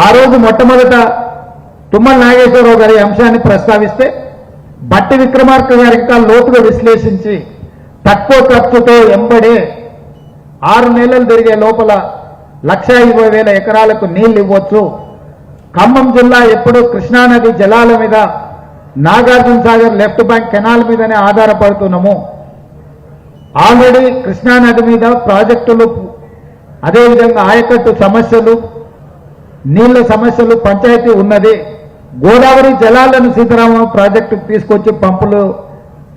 ఆ రోజు మొట్టమొదట తుమ్మల నాగేశ్వరరావు గారి అంశాన్ని ప్రస్తావిస్తే బట్టి విక్రమార్క గారికి ఇంకా లోతుగా విశ్లేషించి తక్కువ ఖర్చుతో ఎంబడే ఆరు నెలలు తిరిగే లోపల లక్ష ఇరవై వేల ఎకరాలకు నీళ్ళు ఇవ్వచ్చు. ఖమ్మం జిల్లా ఎప్పుడూ కృష్ణానది జలాల మీద Nagarjuna Sagar left bank canal మీదనే ఆధారపడుతున్నాము. ఆల్రెడీ కృష్ణానది మీద ప్రాజెక్టులు అదేవిధంగా ఆయకట్టు సమస్యలు నీళ్ళ సమస్యలు పంచాయతీ ఉన్నది. గోదావరి జలాలను సీతారామ ప్రాజెక్టుకు తీసుకొచ్చి పంపులు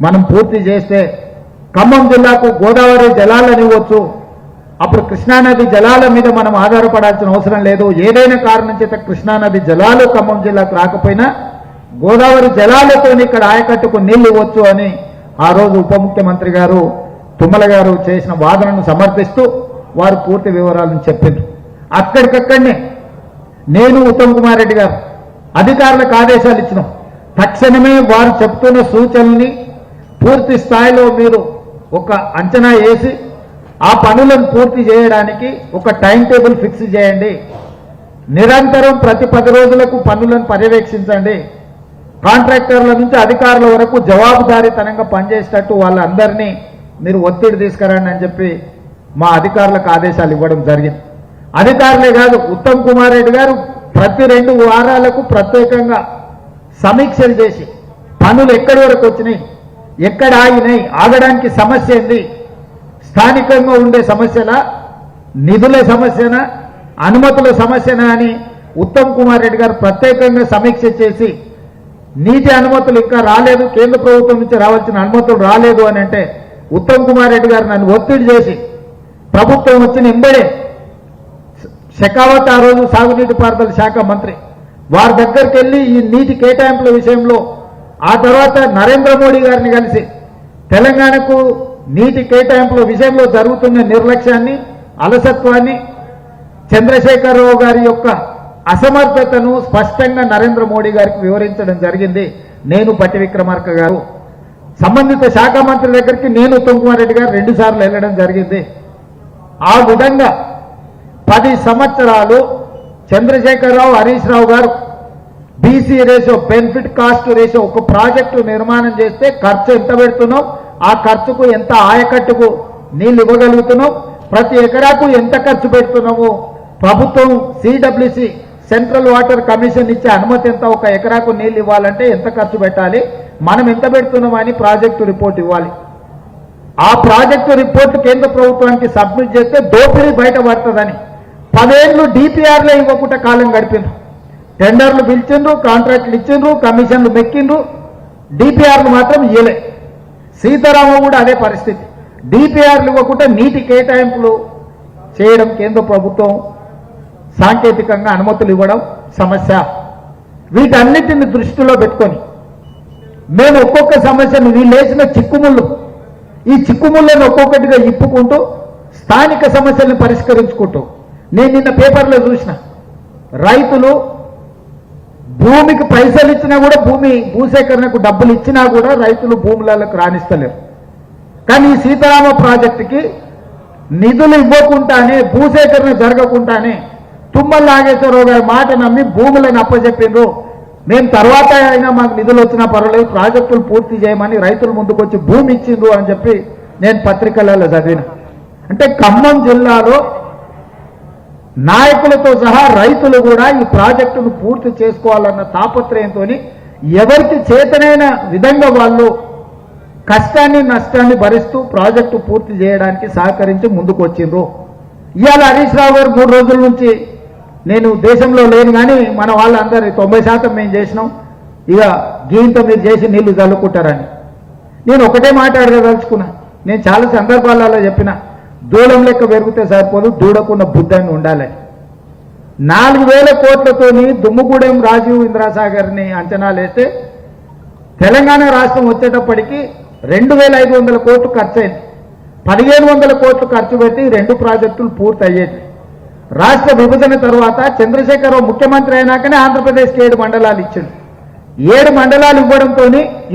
మనం పూర్తి చేస్తే ఖమ్మం జిల్లాకు గోదావరి జలాలను ఇవ్వచ్చు అప్పుడు కృష్ణానది జలాల మీద మనం ఆధారపడాల్సిన అవసరం లేదు. ఏదైనా కారణం చేత కృష్ణానది జలాలు ఖమ్మం జిల్లాకు రాకపోయినా గోదావరి జలాలతో ఇక్కడ ఆయకట్టుకు నీళ్ళు ఇవ్వచ్చు అని ఆ రోజు ఉప ముఖ్యమంత్రి గారు తుమ్మల గారు చేసిన వాదనను సమర్పిస్తూ వారు పూర్తి వివరాలను చెప్పారు. అక్కడికక్కడనే నేను ఉత్తమ్ కుమార్ రెడ్డి గారు. అధికారులకు ఆదేశాలు ఇచ్చినాం. తక్షణమే వారు చెప్తున్న సూచనల్ని పూర్తి స్థాయిలో మీరు ఒక అంచనా వేసి ఆ పనులను పూర్తి చేయడానికి ఒక టైం టేబుల్ ఫిక్స్ చేయండి. నిరంతరం ప్రతి పది రోజులకు పనులను పర్యవేక్షించండి. కాంట్రాక్టర్ల నుంచి అధికారుల వరకు జవాబుదారీతనంగా పనిచేసేటట్టు వాళ్ళందరినీ మీరు ఒత్తిడి తీసుకురండి అని చెప్పి మా అధికారులకు ఆదేశాలు ఇవ్వడం జరిగింది. అధికారులే కాదు ఉత్తమ్ కుమార్ రెడ్డి గారు ప్రతి రెండు వారాలకు ప్రత్యేకంగా సమీక్షలు చేసి పనులు ఎక్కడి వరకు వచ్చినాయి ఎక్కడ ఆగినాయి ఆగడానికి సమస్య ఏంది స్థానికంగా ఉండే సమస్యలా నిధుల సమస్యనా అనుమతుల సమస్యనా అని ఉత్తమ్ కుమార్ రెడ్డి గారు ప్రత్యేకంగా సమీక్ష చేసి నీటి అనుమతులు ఇంకా రాలేదు కేంద్ర ప్రభుత్వం నుంచి రావాల్సిన అనుమతులు రాలేదు అని అంటే ఉత్తమ్ కుమార్ రెడ్డి గారు నన్ను ఒత్తిడి చేసి ప్రభుత్వం వచ్చిన ఎంబడే షెకావత్ ఆ రోజు సాగునీటి పారుదల శాఖ మంత్రి. వారి దగ్గరికి వెళ్ళి ఈ నీటి కేటాయింపుల విషయంలో ఆ తర్వాత నరేంద్ర మోడీ గారిని కలిసి తెలంగాణకు నీటి కేటాయింపుల విషయంలో జరుగుతున్న నిర్లక్ష్యాన్ని అలసత్వాన్ని చంద్రశేఖరరావు గారి యొక్క అసమర్థతను స్పష్టంగా నరేంద్ర మోడీ గారికి వివరించడం జరిగింది. నేను పట్టి విక్రమార్క గారు. సంబంధిత శాఖ మంత్రి దగ్గరికి నేను ఉత్తమ్ కుమార్ రెడ్డి గారు రెండుసార్లు వెళ్ళడం జరిగింది. ఆ విధంగా పది సంవత్సరాలు చంద్రశేఖరరావు హరీష్ రావు గారు BC ratio benefit cost ratio ఒక ప్రాజెక్టు నిర్మాణం చేస్తే ఖర్చు ఎంత పెడుతున్నాం? ఆ ఖర్చుకు ఎంత ఆయకట్టుకు నీళ్ళు ఇవ్వగలుగుతున్నాం? ప్రతి ఎకరాకు ఎంత ఖర్చు పెడుతున్నాము? ప్రభుత్వం సిడబ్ల్యూసి సెంట్రల్ వాటర్ కమిషన్ ఇచ్చే అనుమతి ఎంత? ఒక ఎకరాకు నీళ్ళు ఇవ్వాలంటే ఎంత ఖర్చు పెట్టాలి? మనం ఎంత పెడుతున్నామని ప్రాజెక్టు రిపోర్ట్ ఇవ్వాలి. ఆ ప్రాజెక్టు రిపోర్ట్ కేంద్ర ప్రభుత్వానికి సబ్మిట్ చేస్తే దోపిడీ బయటపడుతుందని. పదేళ్ళు డిపిఆర్లే ఇవ్వకుండా కాలం గడిపిండ్రు టెండర్లు పిలిచిండ్రు కాంట్రాక్ట్లు ఇచ్చిండ్రు కమిషన్లు మెక్కిండ్రు. డిపిఆర్లు మాత్రం ఇయ్యలే. సీతారామ కూడా అదే పరిస్థితి. డిపిఆర్లు ఇవ్వకుండా నీటి కేటాయింపులు చేయడం కేంద్ర ప్రభుత్వం సాంకేతికంగా అనుమతులు ఇవ్వడం సమస్య. వీటన్నిటిని దృష్టిలో పెట్టుకొని మేము ఒక్కొక్క సమస్యను వీళ్ళేసిన చిక్కుముళ్ళు ఈ చిక్కుముళ్ళను ఒక్కొక్కటిగా ఇప్పుకుంటూ స్థానిక సమస్యలను పరిష్కరించుకుంటూ నేను నిన్న పేపర్లో చూసిన రైతులు భూమికి పైసలు ఇచ్చినా కూడా భూమి భూసేకరణకు డబ్బులు ఇచ్చినా కూడా రైతులు భూములకు రాణిస్తలేరు. కానీ ఈ సీతారామ ప్రాజెక్టుకి నిధులు ఇవ్వకుండానే భూసేకరణ జరగకుండానే తుమ్మల నాగేశ్వరరావు గారి మాట నమ్మి భూములను అప్పచెప్పిండ్రు మేము తర్వాత అయినా మాకు నిధులు వచ్చినా పర్వాలేదు ప్రాజెక్టులు పూర్తి చేయమని రైతుల ముందుకు వచ్చి భూమి ఇచ్చిండ్రు అని చెప్పి నేను పత్రికలలో చదివిన. అంటే ఖమ్మం జిల్లాలో నాయకులతో సహా రైతులు కూడా ఈ ప్రాజెక్టును పూర్తి చేసుకోవాలన్న తాపత్రయంతో ఎవరికి చేతనైన విధంగా వాళ్ళు కష్టాన్ని నష్టాన్ని భరిస్తూ ప్రాజెక్టు పూర్తి చేయడానికి సహకరించి ముందుకు వచ్చిండ్రు ఇవాళ హరీష్ రావు గారు మూడు రోజుల నుంచి నేను దేశంలో లేను కానీ మన వాళ్ళందరి తొంభై శాతం మేము చేసినాం. ఇక గీంతో మీరు చేసి నీళ్ళు చల్లుకుంటారని. నేను ఒకటే మాట్లాడదలుచుకున్నా. నేను చాలా సందర్భాలలో చెప్పిన. దూలం లెక్క పెరిగితే సరిపోదు దూడకున్న బుద్ధాన్ని ఉండాలి. నాలుగు వేల కోట్లతోని దుమ్ముగూడెం రాజీవ్ ఇంద్రాసాగర్ని అంచనాలు వేస్తే తెలంగాణ రాష్ట్రం వచ్చేటప్పటికి రెండు వేల ఐదు వందల కోట్లు ఖర్చు అయింది పదిహేను వందల కోట్లు ఖర్చు పెట్టి రెండు ప్రాజెక్టులు పూర్తి అయ్యేది రాష్ట్ర విభజన తర్వాత చంద్రశేఖరరావు ముఖ్యమంత్రి అయినాకనే ఆంధ్రప్రదేశ్కి ఏడు మండలాలు ఇచ్చింది ఏడు మండలాలు ఇవ్వడంతో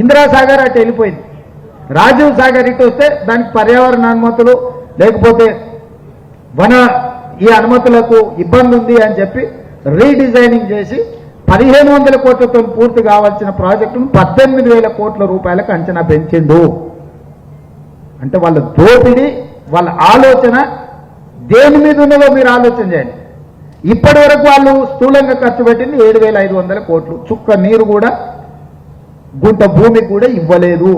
ఇందిరాసాగర్ అటు వెళ్ళిపోయింది. రాజీవ్ సాగర్ ఇటు వస్తే దానికి పర్యావరణ అనుమతులు లేకపోతే వన ఈ అనుమతులకు ఇబ్బంది ఉంది అని చెప్పి రీడిజైనింగ్ చేసి పదిహేను వందల కోట్లతో పూర్తి కావాల్సిన ప్రాజెక్టును పద్దెనిమిది వేల కోట్ల రూపాయలకు అంచనా పెంచిండు. అంటే వాళ్ళ దోపిడీ వాళ్ళ ఆలోచన దేని మీద ఉన్నదో మీరు ఆలోచన చేయండి. ఇప్పటి వరకు వాళ్ళు స్థూలంగా ఖర్చు పెట్టింది ఏడు వేల ఐదు వందల కోట్లు. చుక్క నీరు కూడా గుంట భూమి కూడా ఇవ్వలేదు.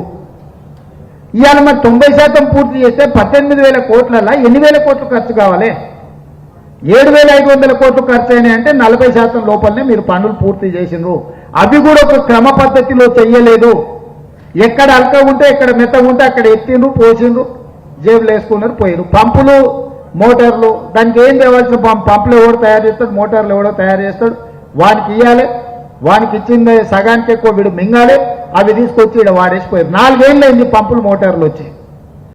ఇవాళ మరి తొంభై శాతం పూర్తి చేస్తే పద్దెనిమిది వేల కోట్లలో ఎన్ని వేల కోట్లు ఖర్చు కావాలి? ఏడు వేల ఐదు వందల కోట్లు ఖర్చు అయినాయి అంటే నలభై శాతం లోపలనే మీరు పనులు పూర్తి చేసిండ్రు. అవి కూడా ఒక క్రమ పద్ధతిలో చెయ్యలేదు. ఎక్కడ అల్క ఉంటే ఎక్కడ మెత్త ఉంటే అక్కడ ఎత్తిండ్రు పోసిండ్రు జేబులు వేసుకున్నారు పోయారు పంపులు మోటార్లు దానికి ఏం తేవాల్సిన పంపులు ఎవడో తయారు చేస్తాడు మోటార్లు ఎవడో తయారు చేస్తాడు? వానికి ఇవ్వాలి వానికి ఇచ్చింది సగానికి ఎక్కువ వీడు మింగాలి. అవి తీసుకొచ్చి ఇక్కడ వాడేసిపోయారు. నాలుగేళ్ళు అయింది పంపులు మోటార్లు వచ్చి.